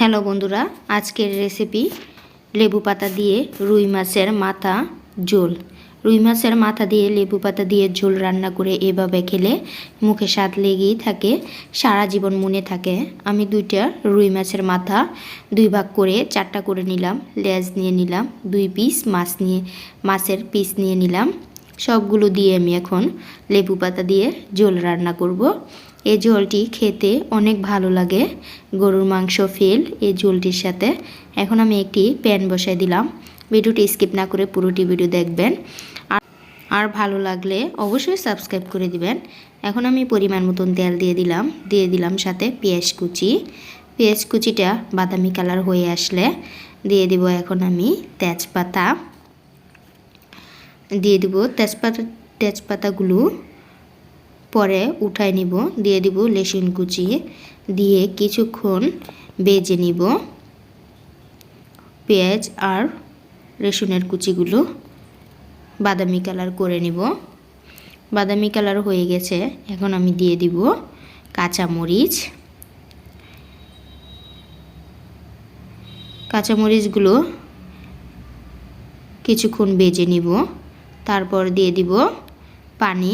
Hello বন্ধুরা, আজকের recipe লেবু পাতা দিয়ে রুই মাছের মাথা ঝোল। রুই মাছের মাথা দিয়ে লেবু পাতা দিয়ে ঝোল রান্না করে এভাবে খেলে মুখে স্বাদ লেগেই থাকে, সারা জীবন মনে থাকে। আমি দুইটা রুই মাছের মাথা দুই ভাগ করে চারটা করে নিলাম, লেজ নিয়ে নিলাম, দুই পিস মাছ নিয়ে, মাছের পিস নিয়ে নিলাম। সবগুলো দিয়ে আমি এখন লেবু পাতা দিয়ে ঝোল রান্না করব। এই ঝোলটি খেতে অনেক ভালো লাগে। গরুর মাংস ফেল এই ঝোলটির সাথে। এখন আমি একটি প্যান বসাই দিলাম। ভিডিওটি স্কিপ না করে পুরোটি ভিডিও দেখবেন। আর আর ভালো লাগলে অবশ্যই সাবস্ক্রাইব করে দিবেন। এখন আমি পরিমাণ মতন তেল দিয়ে দিলাম। দিয়ে দিলাম সাথে পেঁয়াজ কুচি। পেঁয়াজ কুচিটা বাদামি কালার হয়ে আসলে দিয়ে দিব এখন আমি তেজপাতা। দিয়ে দিব তেজপাতা তেজপাতাগুলো পরে উঠায় নিব, দিয়ে দিব লেসুন কুচি, দিয়ে কিছুক্ষণ বেজে নিব পেঁয়াজ আর রসুনের কুচিগুলো। বাদামি কালার করে নিব। বাদামি কালার হয়ে গেছে, এখন আমি দিয়ে দিব কাঁচামরিচ। কাঁচামরিচগুলো কিছুক্ষণ বেজে নিব, তারপর দিয়ে দিব পানি।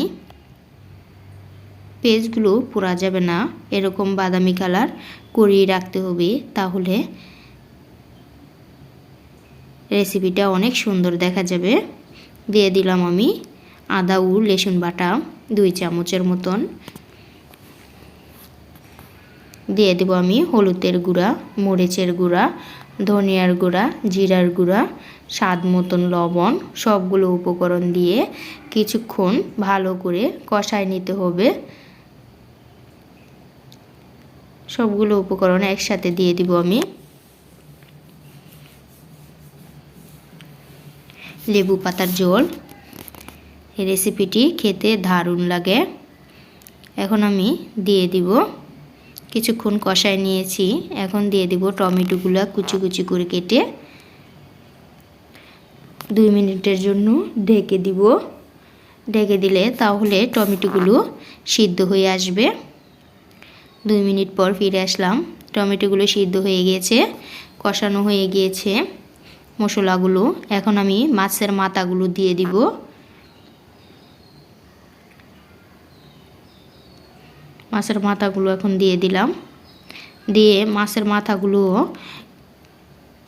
পেজগুলো পোড়া যাবে না। এরকম বাদামি কালার করিয়ে রাখতে হবে, তাহলে রেসিপিটা অনেক সুন্দর দেখা যাবে। দিয়ে দিলাম আমি আদা ও লেসুন বাটা দুই চামচের মতন। দিয়ে দেবো আমি হলুদের গুঁড়া, মরিচের গুঁড়া, ধনিয়ার গুঁড়া, জিরার গুঁড়া, স্বাদ মতন লবণ, সবগুলো উপকরণ দিয়ে কিছুক্ষণ ভালো করে কষায় নিতে হবে। সবগুলো উপকরণ একসাথে দিয়ে দিব আমি। লেবু পাতার জল রেসিপিটি খেতে দারুণ লাগে। এখন আমি দিয়ে দিব। কিছুক্ষণ কষায় নিয়েছি। এখন দিয়ে দিব টমেটোগুলো কুচি কুচি করে কেটে। দুই মিনিটের জন্য ঢেকে দিব। ঢেকে দিলে তাহলে টমেটোগুলো সিদ্ধ হয়ে আসবে। দুই মিনিট পর ফিরে আসলাম। টমেটোগুলো সিদ্ধ হয়ে গিয়েছে, কষানো হয়ে গিয়েছে মশলাগুলো। এখন আমি মাছের মাথাগুলো দিয়ে দিব। মাছের মাথাগুলো এখন দিয়ে দিলাম। দিয়ে মাছের মাথাগুলো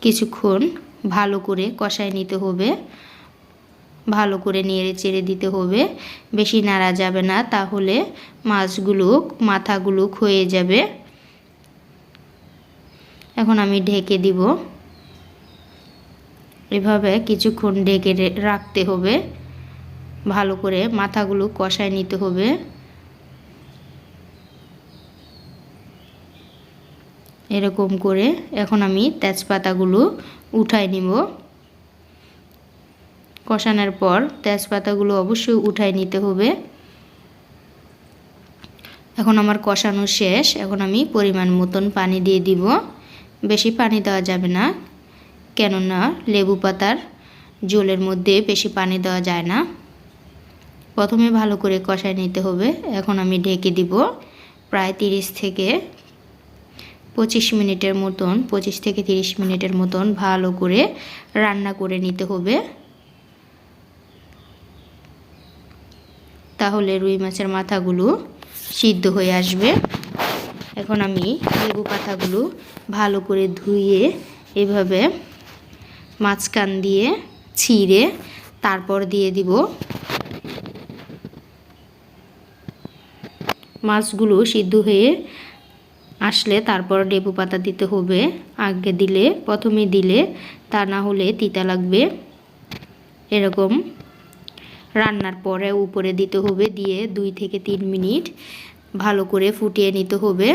কিছুক্ষণ ভালো করে কষায় নিতে হবে। ভালো করে নেড়ে চেড়ে দিতে হবে। বেশি নাড়া যাবে না, তাহলে মাছগুলো, মাথাগুলো ক্ষয়ে যাবে। এখন আমি ঢেকে দিব। এভাবে কিছুক্ষণ ঢেকে রাখতে হবে। ভালো করে মাথাগুলো কষায় নিতে হবে। এরকম করে এখন আমি তেজপাতাগুলো উঠাই নিব। কষানোর পর তেজপাতাগুলো অবশ্যই উঠাই নিতে হবে। এখন আমার কষানো শেষ। এখন আমি পরিমাণ মতন পানি দিয়ে দিব। বেশি পানি দেওয়া যাবে না, কেননা লেবু পাতার জলের মধ্যে বেশি পানি দেওয়া যায় না। প্রথমে ভালো করে কষায় নিতে হবে। এখন আমি ঢেকে দিব প্রায় তিরিশ থেকে পঁচিশ মিনিটের মতন, পঁচিশ থেকে তিরিশ মিনিটের মতন ভালো করে রান্না করে নিতে হবে। তাহলে রুই মাছের মাথাগুলো সিদ্ধ হয়ে আসবে। এখন আমি লেবু পাতাগুলো ভালো করে ধুয়ে এভাবে মাঝখান দিয়ে ছিঁড়ে তারপর দিয়ে দিব। মাছগুলো সিদ্ধ হয়ে আসলে তারপর লেবু পাতা দিতে হবে। আগে দিলে, প্রথমে দিলে তা না হলে তিতা লাগবে। এরকম রান্নার পরে উপরে দিতে হবে দিয়ে দুই থেকে তিন মিনিট ভালো করে ফুটিয়ে নিতে হবে।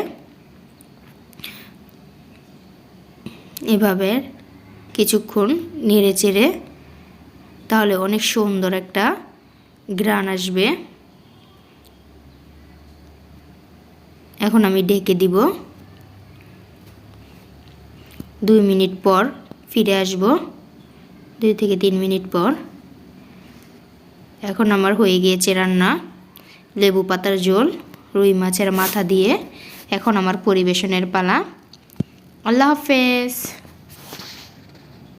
এভাবে কিছুক্ষণ নেড়ে চেড়ে তাহলে অনেক সুন্দর একটা গ্রান আসবে। এখন আমি ঢেকে দিব। দুই মিনিট পর ফিরে আসব। দুই থেকে তিন মিনিট পর এখন আমার হয়ে গিয়েছে রান্না। লেবু পাতার ঝোল, রুই মাছের মাথা দিয়ে। এখন আমার পরিবেশনের পালা। আল্লাহ হাফেজ।